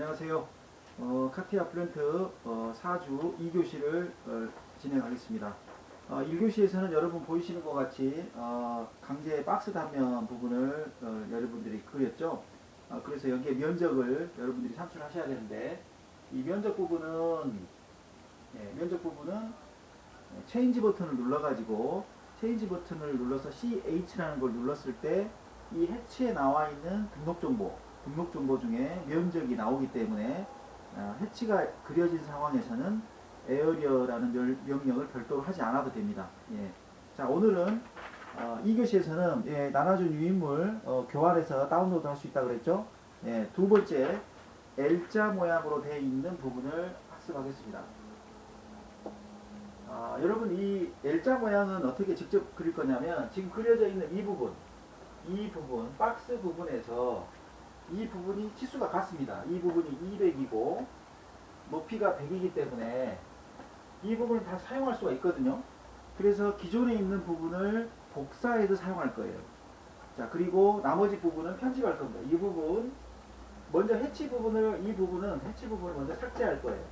안녕하세요. 어, 카티아 플랜트 어, 4주 2교시를 어, 진행하겠습니다. 어, 1교시에서는 여러분 보이시는 것 같이 어, 강제 박스 단면 부분을 어, 여러분들이 그렸죠. 어, 그래서 여기에 면적을 여러분들이 산출하셔야 되는데 이 면적 부분은 예, 면적 부분은 체인지 버튼을 눌러가지고 체인지 버튼을 눌러서 CH라는 걸 눌렀을 때 이 해치에 나와 있는 등록 정보, 등록 정보 중에 면적이 나오기 때문에 어, 해치가 그려진 상황에서는 에어리어라는 멸- 명령을 별도로 하지 않아도 됩니다. 예. 자 오늘은 어, 2교시에서는 예, 나눠준 유인물 어, 교환해서 다운로드 할 수 있다 그랬죠. 예, 두 번째 L자 모양으로 되어 있는 부분을 학습하겠습니다. 아, 여러분 이 L자 모양은 어떻게 직접 그릴 거냐면 지금 그려져 있는 이 부분 이 부분 박스 부분에서 이 부분이 치수가 같습니다. 이 부분이 200이고 높이가 100이기 때문에 이 부분을 다 사용할 수가 있거든요. 그래서 기존에 있는 부분을 복사해서 사용할 거예요. 자 그리고 나머지 부분은 편집할 겁니다. 이 부분 먼저 해치 부분을 이 부분은 해치 부분을 먼저 삭제할 거예요.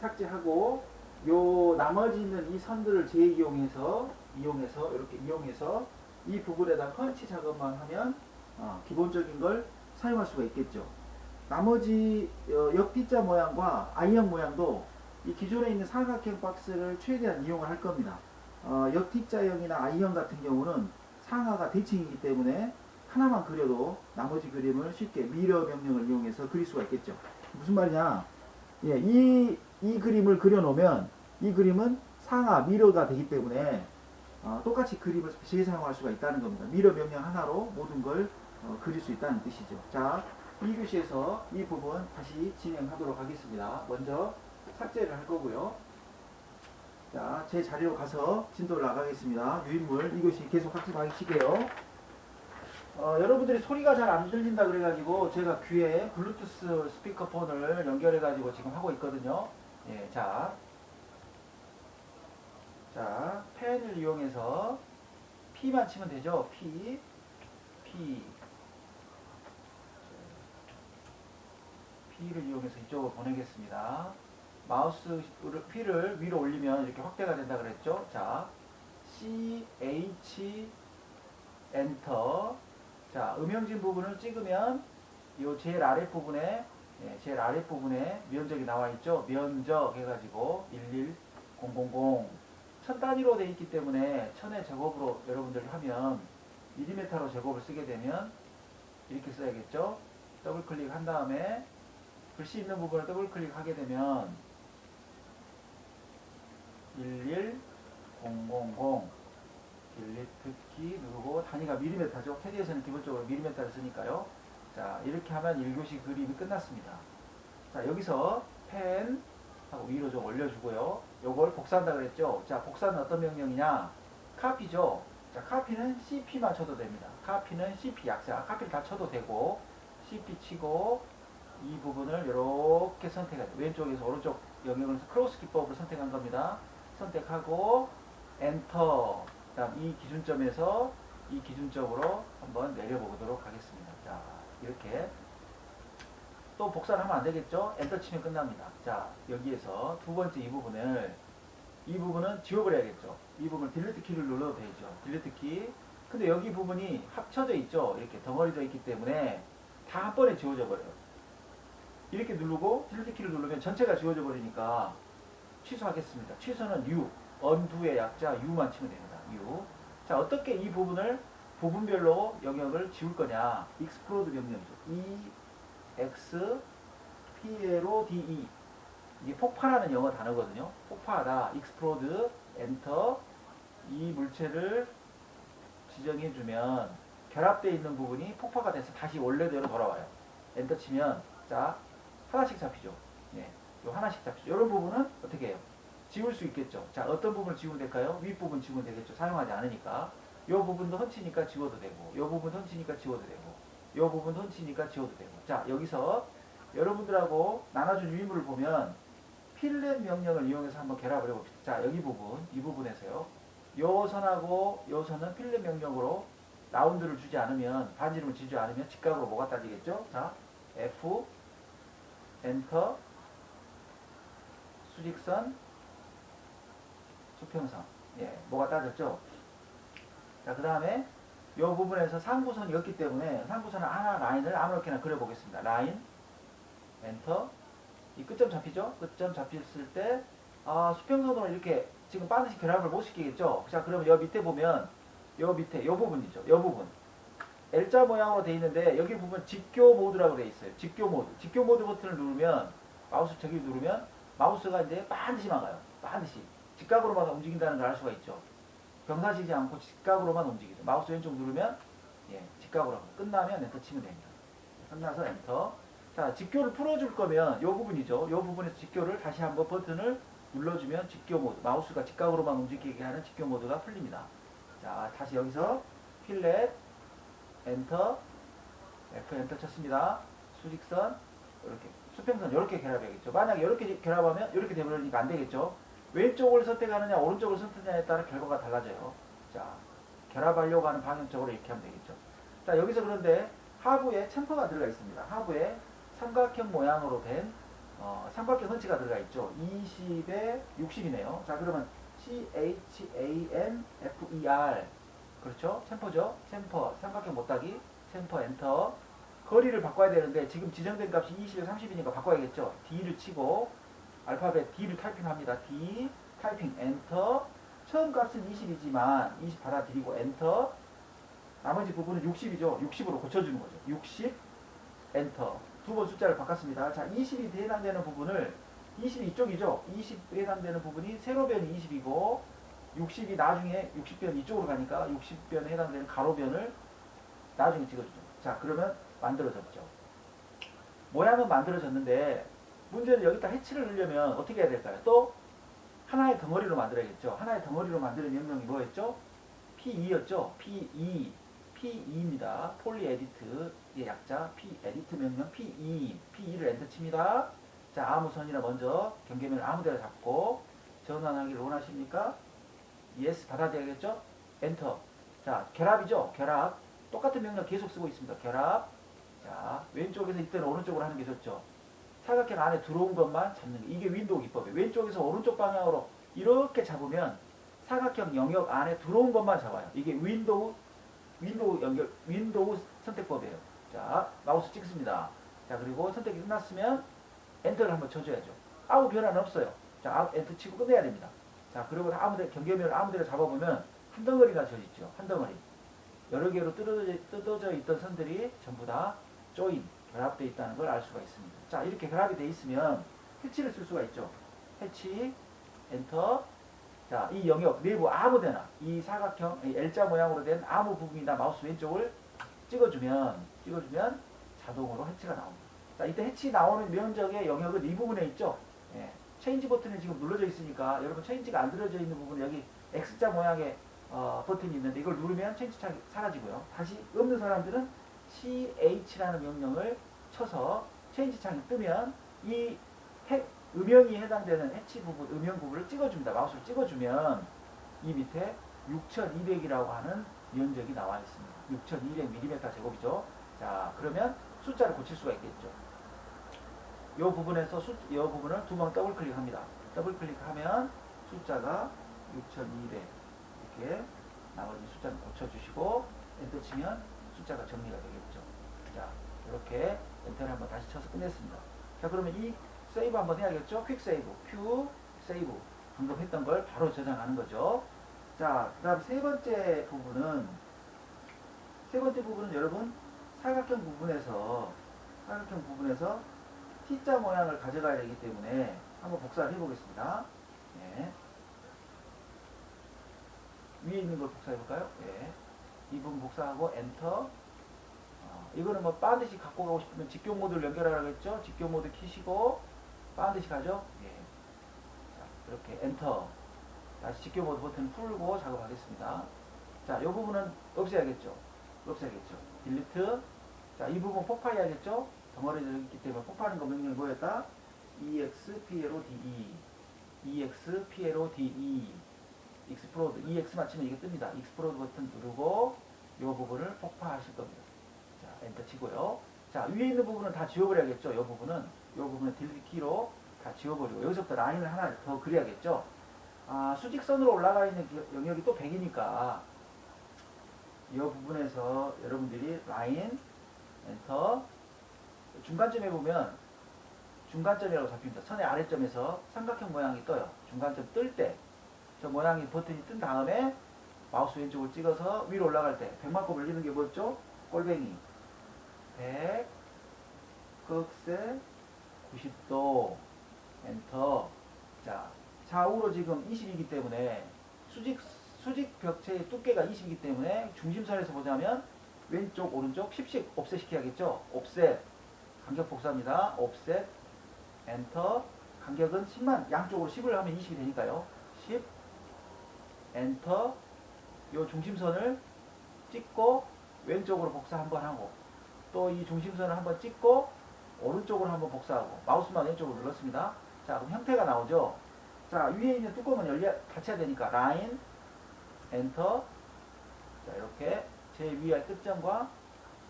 삭제하고 요 나머지 있는 이 선들을 재이용해서 이용해서 이렇게 이용해서 이 부분에다 펀치 작업만 하면 어, 기본적인 걸 사용할 수가 있겠죠. 나머지 어, 역디자 모양과 I형 모양도 이 기존에 있는 삼각형 박스를 최대한 이용을 할 겁니다. 어, 역디자형이나 I형 같은 경우는 상하가 대칭이기 때문에 하나만 그려도 나머지 그림을 쉽게 미러 명령을 이용해서 그릴 수가 있겠죠. 무슨 말이냐? 예, 이, 이 그림을 그려놓으면 이 그림은 상하 미러가 되기 때문에 어, 똑같이 그림을 재사용할 수가 있다는 겁니다. 미러 명령 하나로 모든 걸 어, 그릴 수 있다는 뜻이죠. 자, 이 교시에서 이 부분 다시 진행하도록 하겠습니다. 먼저 삭제를 할 거고요. 자, 제 자리로 가서 진도를 나가겠습니다. 유인물 이것이 계속 학습하시게요. 어, 여러분들이 소리가 잘 안 들린다 그래가지고 제가 귀에 블루투스 스피커폰을 연결해가지고 지금 하고 있거든요. 예, 자, 자, 펜을 이용해서 P만 치면 되죠. P, P, P를 이용해서 이쪽으로 보내겠습니다. 마우스 P를 위로 올리면 이렇게 확대가 된다 그랬죠. 자, C, H, 엔터. 자, 음영진 부분을 찍으면 이 제일 아래 부분에 예, 제일 아래 부분에 면적이 나와 있죠. 면적 해가지고 11000 천 단위로 되어 있기 때문에 천의 제곱으로 여러분들이 하면 밀리미터로 제곱을 쓰게 되면 이렇게 써야겠죠. 더블 클릭한 다음에 글씨 있는 부분을 더블 클릭하게 되면 11000 딜리트 키 누르고 단위가 밀리미터죠. 캐디에서는 기본적으로 밀리미터를 쓰니까요. 자 이렇게 하면 1교시 그림이 끝났습니다. 자 여기서 펜 하고 위로 좀 올려주고요. 요걸 복사한다 그랬죠. 자 복사는 어떤 명령이냐? 카피죠. 자 카피는 CP만 쳐도 됩니다. 카피는 CP 약자. 카피를 다 쳐도 되고 CP 치고 이 부분을 이렇게 선택해요. 왼쪽에서 오른쪽 영역을 크로스 기법을 선택한 겁니다. 선택하고 엔터. 다음 이 기준점에서 이 기준점으로 한번 내려보도록 하겠습니다. 자 이렇게 또 복사를 하면 안 되겠죠? 엔터 치면 끝납니다. 자, 여기에서 두 번째 이 부분을, 이 부분은 지워버려야겠죠? 이 부분 딜리트 키를 눌러도 되죠? 딜리트 키. 근데 여기 부분이 합쳐져 있죠? 이렇게 덩어리져 있기 때문에 다 한 번에 지워져 버려요. 이렇게 누르고 딜리트 키를 누르면 전체가 지워져 버리니까 취소하겠습니다. 취소는 U, 언두의 약자 U만 치면 됩니다. U. 자, 어떻게 이 부분을 부분별로 영역을 지울 거냐? 익스플로드 명령이죠. E X P로 DE 이게 폭발하는 영어 단어거든요. 폭파하다, explode, enter 이 물체를 지정해 주면 결합되어 있는 부분이 폭파가 돼서 다시 원래대로 돌아와요. 엔터 치면 자 하나씩 잡히죠. 네, 요 하나씩 잡히죠. 이런 부분은 어떻게 해요? 지울 수 있겠죠. 자 어떤 부분을 지우면 될까요? 윗 부분 지우면 되겠죠. 사용하지 않으니까. 요 부분도 훔치니까 지워도 되고, 요 부분도 훔치니까 지워도 되고, 요 부분도 훔치니까 지워도 되고. 자, 여기서 여러분들하고 나눠준 유인물을 보면 필렛 명령을 이용해서 한번 결합을 해봅시다. 자, 여기 부분, 이 부분에서요. 요 선하고 요 선은 필렛 명령으로 라운드를 주지 않으면, 반지름을 주지 않으면 직각으로 뭐가 따지겠죠? 자, F, 엔터 수직선 수평선. 예 뭐가 따졌죠? 자 그 다음에 이 부분에서 상부선이었기 때문에 상부선을 하나 라인을 아무렇게나 그려보겠습니다. 라인 엔터. 이 끝점 잡히죠? 끝점 잡혔을 때 아, 수평선으로 이렇게 지금 반드시 결합을 못 시키겠죠? 자 그러면 여 밑에 보면 요 밑에 요 부분이죠. 요 부분 L자 모양으로 돼 있는데 여기 부분 직교 모드라고 돼 있어요. 직교 모드. 직교 모드 버튼을 누르면 마우스 저기 누르면 마우스가 이제 반드시 막아요. 반드시. 직각으로만 움직인다는 걸 알 수가 있죠. 병사지지 않고 직각으로만 움직이죠. 마우스 왼쪽 누르면 예 직각으로 끝나면 엔터 치면 됩니다. 끝나서 엔터. 자 직교를 풀어줄 거면 요 부분이죠. 요 부분에서 직교를 다시 한번 버튼을 눌러주면 직교 모드 마우스가 직각으로만 움직이게 하는 직교 모드가 풀립니다. 자 다시 여기서 필렛 엔터 F 엔터 쳤습니다. 수직선 이렇게 수평선 이렇게 결합해야겠죠. 만약에 이렇게 결합하면 이렇게 되버리니까 안 되겠죠. 왼쪽을 선택하느냐 오른쪽을 선택하느냐에 따라 결과가 달라져요. 자 결합하려고 하는 방향적으로 이렇게 하면 되겠죠. 자 여기서 그런데 하부에 챔퍼가 들어가 있습니다. 하부에 삼각형 모양으로 된 어, 삼각형 선치가 들어가 있죠. 20에 60이네요. 자 그러면 C H A M F E R 그렇죠? 챔퍼죠? 챔퍼, 삼각형 못따기, 챔퍼, 엔터. 거리를 바꿔야 되는데 지금 지정된 값이 20에 30이니까 바꿔야겠죠? D를 치고 알파벳 D를 타이핑합니다. D, 타이핑, 엔터. 처음 값은 20이지만 20 받아들이고 엔터. 나머지 부분은 60이죠? 60으로 고쳐주는 거죠. 60, 엔터. 두 번 숫자를 바꿨습니다. 자, 20이 해당되는 부분을 20이 이쪽이죠? 20에 해당되는 부분이 세로변이 20이고 60이 나중에 60변 이쪽으로 가니까 60변에 해당되는 가로변을 나중에 찍어주죠. 자, 그러면 만들어졌죠. 모양은 만들어졌는데 문제는 여기다 해치를 넣으려면 어떻게 해야 될까요? 또 하나의 덩어리로 만들어야겠죠. 하나의 덩어리로 만드는 명령이 뭐였죠? P2였죠. P2. P2입니다. 폴리 에디트의 약자 P 에디트 명령 P2. P2를 엔터 칩니다. 자, 아무 선이나 먼저 경계면을 아무 데나 잡고 전환하기를 원하십니까? Yes 받아줘야겠죠? 엔터. 자, 결합이죠? 결합. 똑같은 명령 계속 쓰고 있습니다. 결합. 자, 왼쪽에서 이때는 오른쪽으로 하는 게 좋죠. 사각형 안에 들어온 것만 잡는 게 이게 윈도우 기법이에요. 왼쪽에서 오른쪽 방향으로 이렇게 잡으면 사각형 영역 안에 들어온 것만 잡아요. 이게 윈도우 윈도우 연결 윈도우 선택법이에요. 자, 마우스 찍습니다. 자, 그리고 선택이 끝났으면 엔터를 한번 쳐줘야죠. 아무 변화는 없어요. 자, 엔터 치고 끝내야 됩니다. 자, 그리고 아무데 경계면을 아무데나 잡아보면 한 덩어리가 져 있죠. 한 덩어리. 여러 개로 뜯어져, 뜯어져 있던 선들이 전부 다 조인, 결합되어 있다는 걸 알 수가 있습니다. 자, 이렇게 결합이 되어 있으면 해치를 쓸 수가 있죠. 해치, 엔터. 자, 이 영역 내부 아무데나 이 사각형 이 L자 모양으로 된 아무 부분이나 마우스 왼쪽을 찍어주면 찍어주면 자동으로 해치가 나옵니다. 자, 이때 해치 나오는 면적의 영역은 이 부분에 있죠. 예. 체인지 버튼이 지금 눌러져 있으니까 여러분 체인지가 안 들어져 있는 부분 여기 X자 모양의 어, 버튼이 있는데 이걸 누르면 체인지 창이 사라지고요. 다시 없는 사람들은 CH라는 명령을 쳐서 체인지 창이 뜨면 이 해, 음영이 해당되는 해치 부분, 음영 부분을 찍어줍니다. 마우스를 찍어주면 이 밑에 6200이라고 하는 면적이 나와 있습니다. 6200mm 제곱이죠. 자, 그러면 숫자를 고칠 수가 있겠죠. 이 부분에서 수, 이 부분을 두 번 더블 클릭합니다. 더블 클릭하면 숫자가 6200 이렇게 나머지 숫자는 고쳐주시고 엔터 치면 숫자가 정리가 되겠죠. 자, 이렇게 엔터를 한번 다시 쳐서 끝냈습니다. 자, 그러면 이 세이브 한번 해야겠죠? 퀵 세이브, q 세이브. 방금 했던 걸 바로 저장하는 거죠. 자, 그 다음 세 번째 부분은 세 번째 부분은 여러분 사각형 부분에서 사각형 부분에서 T자 모양을 가져가야 되기 때문에 한번 복사를 해보겠습니다. 네. 위에 있는 걸 복사해 볼까요? 예. 이 부분 복사하고 엔터. 어, 이거는 뭐 반드시 갖고 가고 싶으면 직교 모드를 연결하라고 했죠? 직교 모드 키시고 반드시 가죠? 예. 자, 이렇게 엔터. 다시 직교 모드 버튼 풀고 작업하겠습니다. 자, 이 부분은 없애야겠죠? 없애야겠죠? 딜리트. 자, 이 부분 폭파해야겠죠? 덩어리져 있기 때문에 폭파하는 거 명령이 뭐였다? EXPLODE. EXPLODE. 익스플로드 EX 맞추면 이게 뜹니다. 익스플로드 버튼 누르고 이 부분을 폭파하실 겁니다. 자, 엔터 치고요. 자, 자, 위에 있는 부분은 다 지워버려야겠죠. 이 부분은. 이 부분은 딜리트 키로 다 지워버리고 여기서부터 라인을 하나 더 그려야겠죠. 아, 수직선으로 올라가 있는 기- 영역이 또 100이니까 이 부분에서 여러분들이 라인 엔터 중간점에 보면 중간점이라고 잡힙니다. 선의 아래점에서 삼각형 모양이 떠요. 중간점 뜰 때 저 모양이 버튼이 뜬 다음에 마우스 왼쪽을 찍어서 위로 올라갈 때 백만큼 올리는 게 뭐였죠? 꼴뱅이 100 극세 90도 엔터 자 좌우로 지금 20이기 때문에 수직 수직 벽체의 두께가 20이기 때문에 중심선에서 보자면 왼쪽 오른쪽 10씩 옵셋 시켜야겠죠 옵셋 간격 복사합니다. 옵셋 엔터 간격은 10만 양쪽으로 10을 하면 20이 되니까요. 10 엔터 요 중심선을 찍고 왼쪽으로 복사 한번 하고 또 이 중심선을 한번 찍고 오른쪽으로 한번 복사하고 마우스만 왼쪽으로 눌렀습니다. 자 그럼 형태가 나오죠. 자 위에 있는 뚜껑은 열려 닫혀야 되니까 라인 엔터 자 이렇게 제 위의 끝점과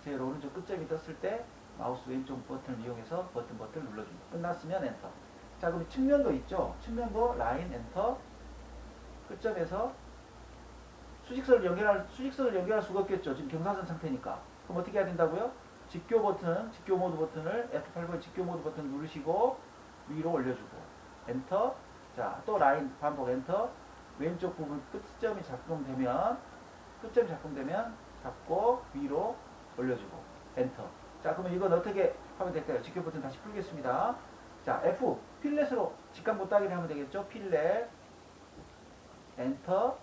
제일 오른쪽 끝점이 떴을 때 마우스 왼쪽 버튼을 이용해서 버튼 버튼을 눌러줍니다. 끝났으면 엔터. 자 그럼 측면도 있죠. 측면도 라인 엔터 끝점에서 수직선을 연결할 수직선을 연결할 수가 없겠죠. 지금 경사선 상태니까. 그럼 어떻게 해야 된다고요? 직교 버튼, 직교 모드 버튼을 F8번 직교 모드 버튼 누르시고 위로 올려주고 엔터. 자, 또 라인 반복 엔터. 왼쪽 부분 끝점이 작동되면 끝점이 작동되면 잡고 위로 올려주고 엔터. 자, 그러면 이건 어떻게 하면 될까요? 직교 버튼 다시 풀겠습니다. 자, F 필렛으로 직각 못 따기를 하면 되겠죠? 필렛 엔터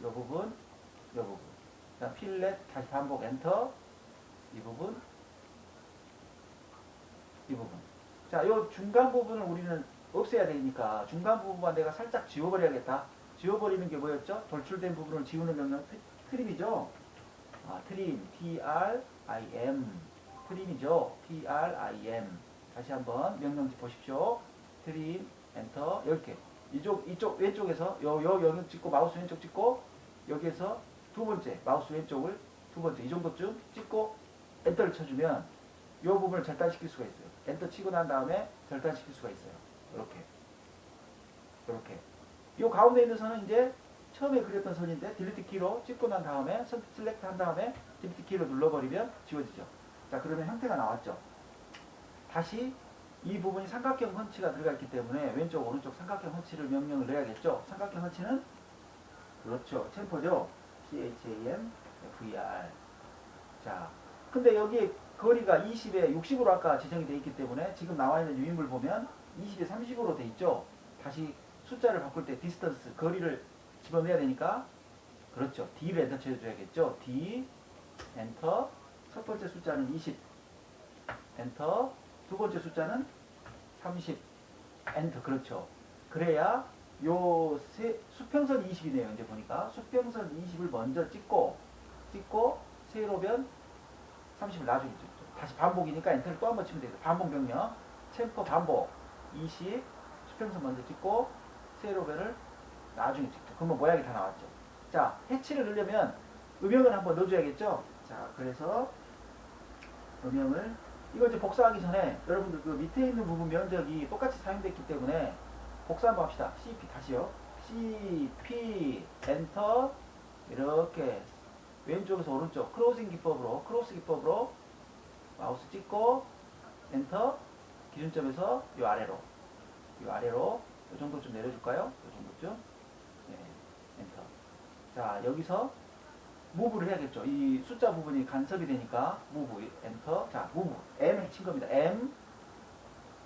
이 부분, 이 부분. 자, 필렛 다시 반복 엔터. 이 부분, 이 부분. 자, 요 중간 부분을 우리는 없애야 되니까 중간 부분만 내가 살짝 지워버려야겠다. 지워버리는 게 뭐였죠? 돌출된 부분을 지우는 명령 트- 트림이죠. 아, 트림, T-R-I-M. 트림이죠. T-R-I-M. 다시 한번 명령지 보십시오. 트림, 엔터, 이렇게. 이쪽, 이쪽 왼쪽에서 요, 요 영역 찍고 마우스 왼쪽 찍고 여기에서 두 번째 마우스 왼쪽을 두 번째 이 정도쯤 찍고 엔터를 쳐주면 이 부분을 절단시킬 수가 있어요. 엔터 치고 난 다음에 절단시킬 수가 있어요. 이렇게. 이렇게. 이 가운데 있는 선은 이제 처음에 그렸던 선인데 딜리트 키로 찍고 난 다음에 선 셀렉트 한 다음에 딜리트 키로 눌러버리면 지워지죠. 자 그러면 형태가 나왔죠. 다시 이 부분이 삼각형 펀치가 들어가 있기 때문에 왼쪽 오른쪽 삼각형 펀치를 명령을 내야겠죠. 삼각형 펀치는 그렇죠. 챔퍼죠. CHAM VR. 자, 근데 여기 거리가 20에 60으로 아까 지정이 되어 있기 때문에 지금 나와 있는 유인물 보면 20에 30으로 돼 있죠. 다시 숫자를 바꿀 때 디스턴스 거리를 집어넣어야 되니까 그렇죠. D를 엔터 쳐줘야겠죠. D 엔터 첫 번째 숫자는 20 엔터 두 번째 숫자는 30 엔터 그렇죠. 그래야 요 세, 수평선 20이네요. 이제 보니까 수평선 20을 먼저 찍고 찍고 세로변 30을 나중에 찍죠. 다시 반복이니까 엔터를 또 한 번 치면 되죠. 반복 명령 챔퍼 반복 20 수평선 먼저 찍고 세로변을 나중에 찍죠. 그러면 모양이 다 나왔죠. 자 해치를 넣으려면 음영을 한번 넣어줘야겠죠. 자 그래서 음영을 이거 이제 복사하기 전에 여러분들 그 밑에 있는 부분 면적이 똑같이 사용됐기 때문에 복사 한번 합시다. CP 다시요. CP 엔터 이렇게 왼쪽에서 오른쪽 크로싱 기법으로 크로스 기법으로 마우스 찍고 엔터 기준점에서 이 아래로 이 아래로 이 정도 좀 내려줄까요? 이 정도쯤 네, 엔터 자 여기서 무브를 해야겠죠. 이 숫자 부분이 간섭이 되니까 무브 엔터 자 무브 M 친 겁니다. M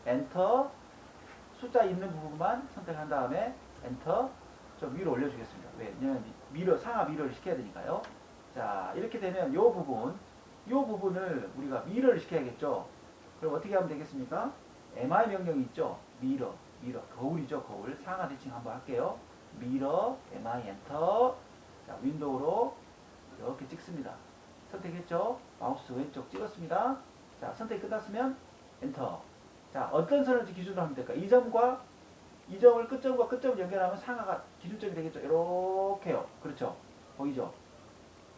엔터 숫자 있는 부분만 선택한 다음에 엔터 좀 위로 올려주겠습니다. 왜냐면 미러 상하 미러를 시켜야 되니까요. 자 이렇게 되면 요 부분 요 부분을 우리가 미러를 시켜야겠죠. 그럼 어떻게 하면 되겠습니까? MI 명령이 있죠. 미러 미러 거울이죠 거울 상하 대칭 한번 할게요. 미러 MI 엔터 자 윈도우로 이렇게 찍습니다. 선택했죠? 마우스 왼쪽 찍었습니다. 자 선택 끝났으면 엔터 자, 어떤 선을 기준으로 하면 될까? 이 점과 이 점을 끝점과 끝점을 연결하면 상하가 기준점이 되겠죠. 이렇게요. 그렇죠. 보이죠?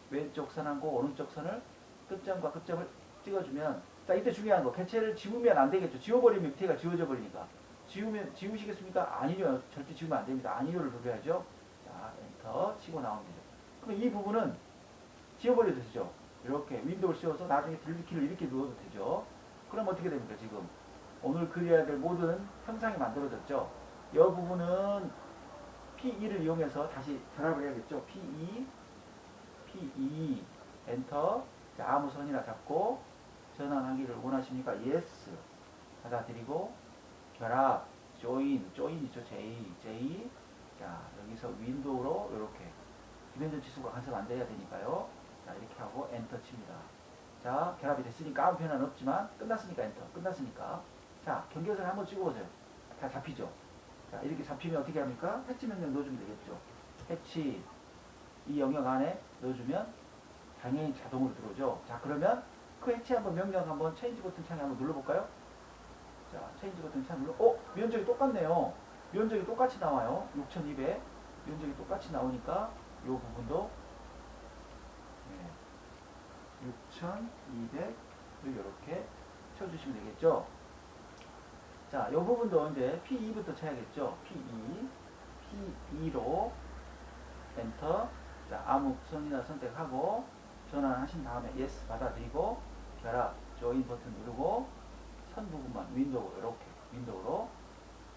왼쪽 선하고 오른쪽 선을 끝점과 끝점을 찍어주면 자, 이때 중요한 거. 개체를 지우면 안 되겠죠. 지워버리면 밑에가 지워져 버리니까. 지우면, 지우시겠습니까? 아니요. 절대 지우면 안 됩니다. 아니요를 누려야죠. 자, 엔터 치고 되죠. 그럼 이 부분은 지워버려도 되죠. 이렇게 윈도우를 씌워서 나중에 딜리키를 이렇게 누워도 되죠. 그럼 어떻게 됩니까, 지금? 오늘 그려야 될 모든 형상이 만들어졌죠. 이 부분은 P2를 이용해서 다시 결합을 해야겠죠. P2, P2, 엔터. 자, 아무 선이나 잡고 전환하기를 원하십니까? Yes. 받아들이고 결합, join, join이죠. J, J. 자, 여기서 윈도우로 이렇게 기본전 지수가 간섭 안 돼야 되니까요. 자, 이렇게 하고 엔터 칩니다. 자, 결합이 됐으니까 아무 변화는 없지만 끝났으니까 엔터. 끝났으니까. 자, 경계선 한번 찍어보세요. 다 잡히죠? 자, 이렇게 잡히면 어떻게 합니까? 해치 명령 넣어주면 되겠죠. 해치 이 영역 안에 넣어주면 당연히 자동으로 들어오죠. 자, 그러면 그 해치 한번 명령 한번 체인지 버튼 창에 한번 눌러볼까요? 자, 체인지 버튼 창 눌러, 어? 면적이 똑같네요. 면적이 똑같이 나와요. 6200. 면적이 똑같이 나오니까 이 부분도 네, 6200을 이렇게 쳐주시면 되겠죠. 자, 이 부분도 이제 P2부터 쳐야겠죠. P2, P2로 엔터. 자, 아무 선이나 선택하고 전환하신 다음에 yes 받아들이고 결합 조인 버튼 누르고 선 부분만 윈도우 이렇게 윈도우로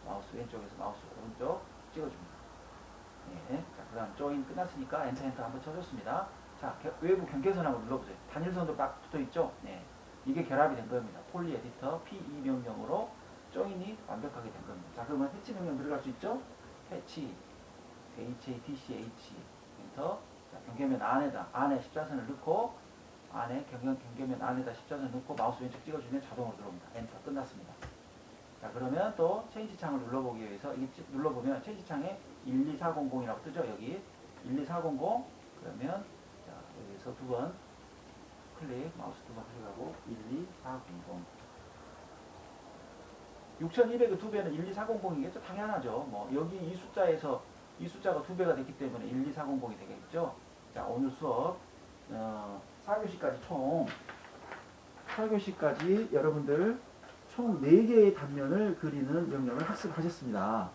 마우스 왼쪽에서 마우스 오른쪽 찍어줍니다. 예. 자, 그 다음 조인 끝났으니까 엔터 엔터 한번 쳐줬습니다. 자, 겨- 외부 경계선 한번 눌러보세요. 단일선도 딱 붙어 있죠? 네. 이게 결합이 된 겁니다. 폴리 에디터 P2 명령으로 조인이 완벽하게 된 겁니다. 자, 그러면 해치 명령 들어갈 수 있죠? 해치 HATCH 엔터 자, 경계면 안에다 안에 십자선을 넣고 안에 경계, 경계면 안에다 십자선을 넣고 마우스 왼쪽 찍어주면 자동으로 들어옵니다. 엔터 끝났습니다. 자 그러면 또 체인지 창을 눌러보기 위해서 이게 찍- 눌러보면 체인지 창에 12400이라고 뜨죠 여기 12400 그러면 자 여기서 두 번 클릭 마우스 두 번 클릭하고 12400 6200의 두 배는 12400이겠죠 당연하죠. 뭐 여기 이 숫자에서 이 숫자가 두 배가 됐기 때문에 12400이 되겠죠? 자 오늘 수업 어, 4교시까지 총 4교시까지 여러분들 총 4개의 단면을 그리는 명령을 학습하셨습니다.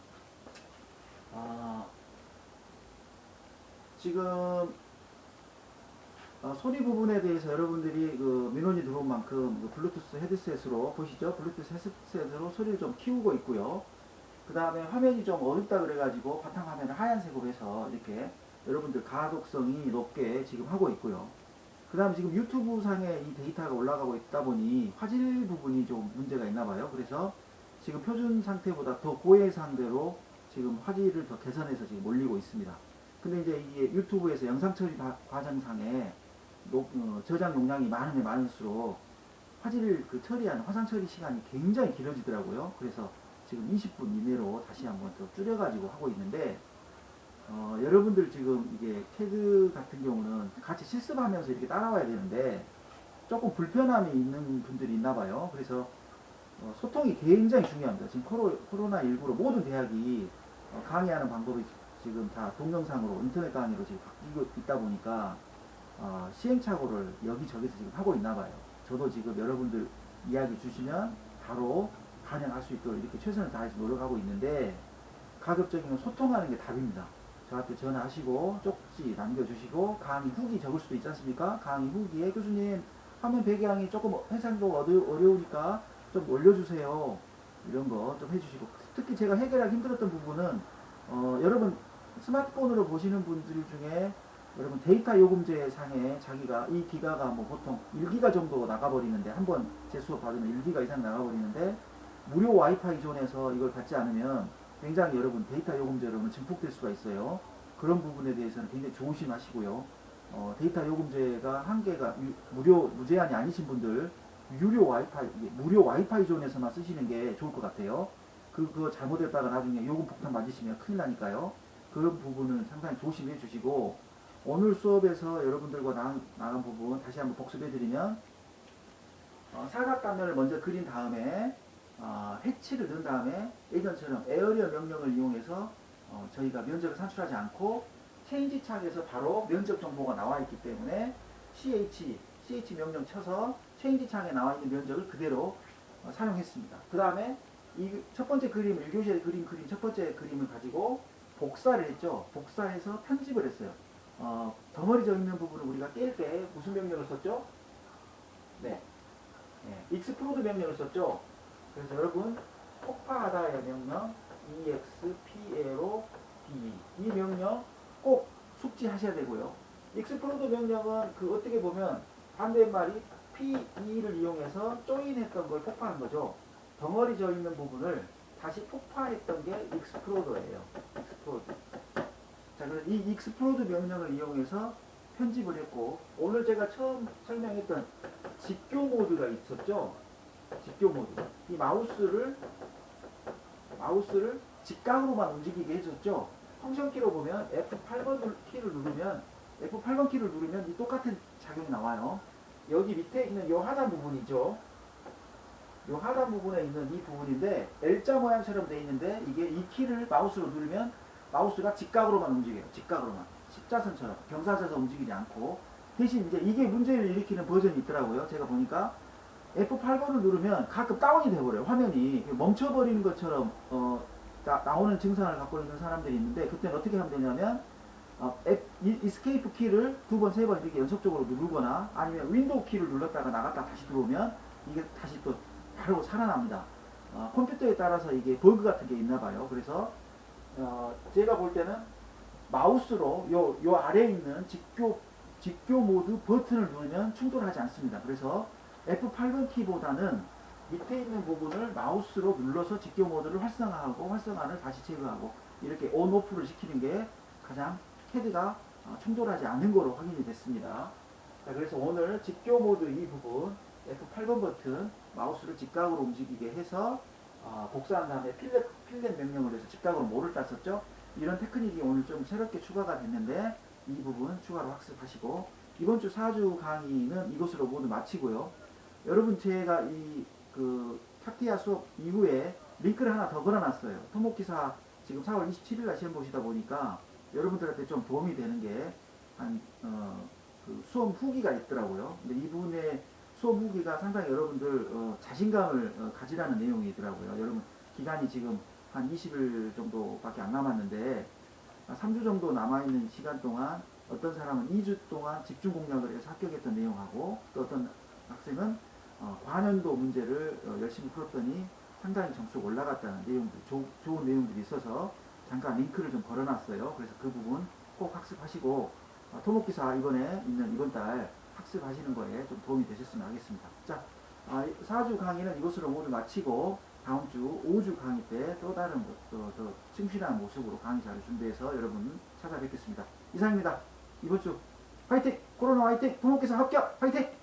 아, 지금 어, 소리 부분에 대해서 여러분들이 그 민원이 들어온 만큼 그 블루투스 헤드셋으로 보시죠. 블루투스 헤드셋으로 소리를 좀 키우고 있고요. 그 다음에 화면이 좀 어둡다 그래가지고 바탕 화면을 하얀색으로 해서 이렇게 여러분들 가독성이 높게 지금 하고 있고요. 그 다음 지금 유튜브 상에 이 데이터가 올라가고 있다 보니 화질 부분이 좀 문제가 있나 봐요. 그래서 지금 표준 상태보다 더 고해 상대로 지금 화질을 더 개선해서 지금 올리고 있습니다. 근데 이제 이게 유튜브에서 영상 처리 바- 과정상에 높- 어, 저장 용량이 많으면 많을수록 화질 그 처리하는 화상 처리 시간이 굉장히 길어지더라고요. 그래서 지금 20분 이내로 다시 한번 더 줄여가지고 하고 있는데 어, 여러분들 지금 이게 캐드 같은 경우는 같이 실습하면서 이렇게 따라와야 되는데 조금 불편함이 있는 분들이 있나 봐요. 그래서 어, 소통이 굉장히 중요합니다. 지금 코로, 코로나19로 모든 대학이 어, 강의하는 방법이 지금 다 동영상으로 인터넷 강의로 지금 바뀌고 있다 보니까 어, 시행착오를 여기저기서 지금 하고 있나 봐요. 저도 지금 여러분들 이야기 주시면 바로 반영할 수 있도록 이렇게 최선을 다해서 노력하고 있는데 가급적이면 소통하는 게 답입니다. 저한테 전화하시고 쪽지 남겨주시고 강의 후기 적을 수도 있지 않습니까? 강의 후기에 교수님 화면 배경이 조금 해상도 어려, 어려우니까 좀 올려주세요. 이런 거 좀 해주시고 특히 제가 해결하기 힘들었던 부분은 어, 여러분 스마트폰으로 보시는 분들 중에 여러분 데이터 요금제 상에 자기가 이 기가가 뭐 보통 1기가 정도 나가버리는데 한 번 제 수업 받으면 1기가 이상 나가버리는데 무료 와이파이 존에서 이걸 받지 않으면 굉장히 여러분 데이터 요금제로는 증폭될 수가 있어요. 그런 부분에 대해서는 굉장히 조심하시고요. 어, 데이터 요금제가 한계가 유- 무료 무제한이 아니신 분들 유료 와이파이 무료 와이파이 존에서만 쓰시는 게 좋을 것 같아요. 그 그거 잘못했다가 나중에 요금 폭탄 맞으시면 큰일 나니까요. 그런 부분은 상당히 조심해 주시고 오늘 수업에서 여러분들과 나, 나간 부분 다시 한번 복습해 드리면 어, 사각단면을 먼저 그린 다음에 어, 해치를 넣은 다음에 예전처럼 에어리어 명령을 이용해서 어, 저희가 면적을 산출하지 않고 체인지 창에서 바로 면적 정보가 나와 있기 때문에 CH, CH 명령 쳐서 체인지 창에 나와 있는 면적을 그대로 어, 사용했습니다. 그 다음에 이 첫 번째 그림, 1교시에 그린 그림 첫 번째 그림을 가지고 복사를 했죠. 복사해서 편집을 했어요. 어, 덩어리져 있는 부분을 우리가 깰 때 무슨 명령을 썼죠? 네. 네. 익스플로드 명령을 썼죠. 그래서 여러분 폭파하다의 명령 exparo d 이 명령 꼭 숙지하셔야 되고요. 익스플로드 명령은 그 어떻게 보면 반대말이 p2를 이용해서 조인했던 걸 폭파한 거죠. 덩어리져 있는 부분을 다시 폭파했던 게 익스플로더예요. 익스플로드. 자, 그래서 이 익스플로드 명령을 이용해서 편집을 했고 오늘 제가 처음 설명했던 직교 모드가 있었죠. 직교 모드. 이 마우스를 마우스를 직각으로만 움직이게 해줬죠. 펑션 키로 보면 F8번 키를 누르면 F8번 키를 누르면 이 똑같은 작용이 나와요. 여기 밑에 있는 요 하단 부분이죠. 요 하단 부분에 있는 이 부분인데 L자 모양처럼 돼 있는데 이게 이 키를 마우스로 누르면 마우스가 직각으로만 움직여요. 직각으로만. 십자선처럼 경사져서 움직이지 않고 대신 이제 이게 문제를 일으키는 버전이 있더라고요. 제가 보니까 F8번을 누르면 가끔 다운이 돼버려요. 화면이 멈춰버리는 것처럼 어, 나, 나오는 증상을 갖고 있는 사람들이 있는데 그때는 어떻게 하면 되냐면 어, 앱, 이, 이스케이프 키를 두 번, 세 번 이렇게 연속적으로 누르거나 아니면 윈도우 키를 눌렀다가 나갔다 다시 들어오면 이게 다시 또 바로 살아납니다. 어, 컴퓨터에 따라서 이게 버그 같은 게 있나 봐요. 그래서 어, 제가 볼 때는 마우스로 요, 요 아래에 있는 직교, 직교 모드 버튼을 누르면 충돌하지 않습니다. 그래서 F8번 키보다는 밑에 있는 부분을 마우스로 눌러서 직교 모드를 활성화하고 활성화를 다시 제거하고 이렇게 온 오프를 시키는 게 가장 헤드가 어, 충돌하지 않는 거로 확인이 됐습니다. 자, 그래서 오늘 직교 모드 이 부분 F8번 버튼 마우스를 직각으로 움직이게 해서 어, 복사한 다음에 필렛, 필렛 명령을 해서 직각으로 모를 땄었죠. 이런 테크닉이 오늘 좀 새롭게 추가가 됐는데 이 부분 추가로 학습하시고 이번 주 4주 강의는 이것으로 모두 마치고요. 여러분 제가 이 그 탁티아 수업 이후에 링크를 하나 더 걸어놨어요. 토목기사 지금 4월 27일 날 시험 보시다 보니까 여러분들한테 좀 도움이 되는 게한 어, 그 수험 후기가 있더라고요. 근데 이분의 수험 후기가 상당히 여러분들 어, 자신감을 어, 가지라는 내용이더라고요. 여러분 기간이 지금 한 20일 정도밖에 안 남았는데 3주 정도 남아있는 시간 동안 어떤 사람은 2주 동안 집중 공략을 해서 합격했던 내용하고 또 어떤 학생은 어, 과년도 문제를 어, 열심히 풀었더니 상당히 점수가 올라갔다는 내용들, 조, 좋은 내용들이 있어서 잠깐 링크를 좀 걸어놨어요. 그래서 그 부분 꼭 학습하시고 어, 토목기사 이번에 있는 이번 달 학습하시는 거에 좀 도움이 되셨으면 하겠습니다. 자, 아, 4주 강의는 이것으로 모두 마치고 다음 주 5주 강의 때 또 다른 더, 더 충실한 모습으로 강의 자료 준비해서 여러분 찾아뵙겠습니다. 이상입니다. 이번 주 화이팅! 코로나 화이팅! 토목기사 합격! 화이팅!